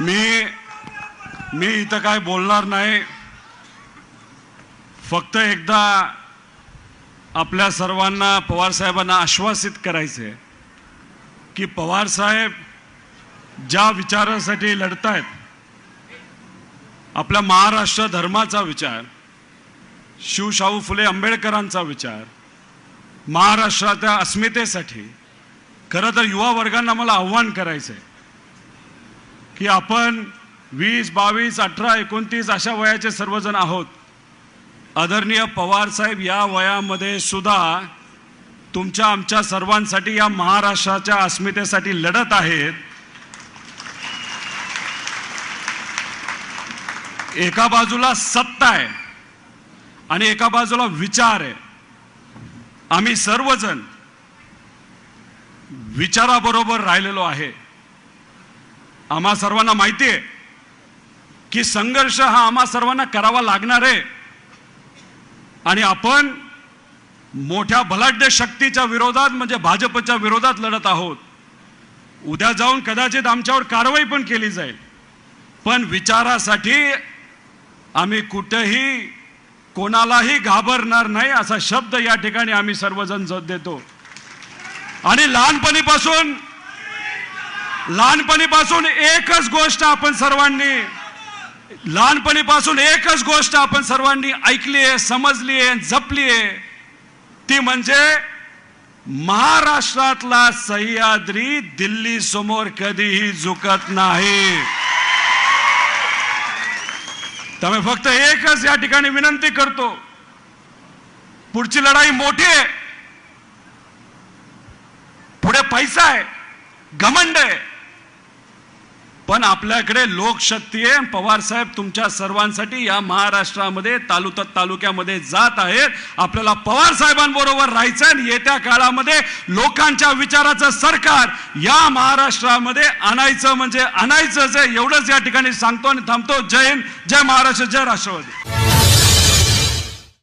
मी मी इथं काय बोलणार नाही. फक्त एकदा आपल्या सर्वांना पवार साहेबांना आश्वासित करायचे की पवार साहेब ज्या विचारासाठी लढतायत आपल्या महाराष्ट्र धर्माचा विचार शिवशाहू फुले आंबेडकरांचा विचार महाराष्ट्राच्या अस्मितेसाठी खरं तर युवा वर्गांना मला आव्हान करायचं आहे की आपण वीस बावीस अठरा एकोणतीस अशा वयाचे सर्वजण आहोत. आदरणीय पवार साहेब या वयामध्ये सुद्धा तुमच्या आमच्या सर्वांसाठी या महाराष्ट्राच्या अस्मितेसाठी लढत आहेत. एका बाजूला सत्ता आहे आणि एका बाजूला विचार आहे. आम्ही सर्वजण विचाराबरोबर राहिलेलो आहे. आम्हा सर्वांना माहिती आहे की संघर्ष हा आम्हा सर्वांना करावा लागणार आहे. आणि आपण मोठ्या बलाढ्य शक्तीच्या विरोधात म्हणजे भाजपच्या विरोधात लढत आहोत. उद्या जाऊन कदाचित आमच्यावर कारवाई पण केली जाईल. पण विचारासाठी आम्ही कुठेही कोणालाही घाबरणार नाही असा शब्द या ठिकाणी आम्ही सर्वजण जत देतो. आणि लहानपणीपासून लहानपणीपासून एकच गोष्ट आपण सर्वांनी लहानपणीपासून एकच गोष्ट आपण सर्वांनी ऐकली आहे समजली आहे जपली आहे. ती म्हणजे महाराष्ट्रातला सह्याद्री दिल्ली समोर कधीही झुकत नाही. त्यामुळे फक्त एकच या ठिकाणी विनंती करतो. पुढची लढाई मोठी आहे. पुढे पैसा आहे. घमंड आहे. पण आपल्याकडे लोकशक्ती आहे. पवार साहेब तुमच्या सर्वांसाठी या महाराष्ट्रामध्ये तालुका तालुक्यामध्ये जात आहेत. आपल्याला पवार साहेबांबरोबर राहायचं आणि येत्या काळामध्ये लोकांच्या विचाराचं सरकार या महाराष्ट्रामध्ये आणायचं म्हणजे आणायचंच आहे. एवढंच या ठिकाणी सांगतो आणि थांबतो. जय हिंद जय महाराष्ट्र जय राष्ट्रवादी.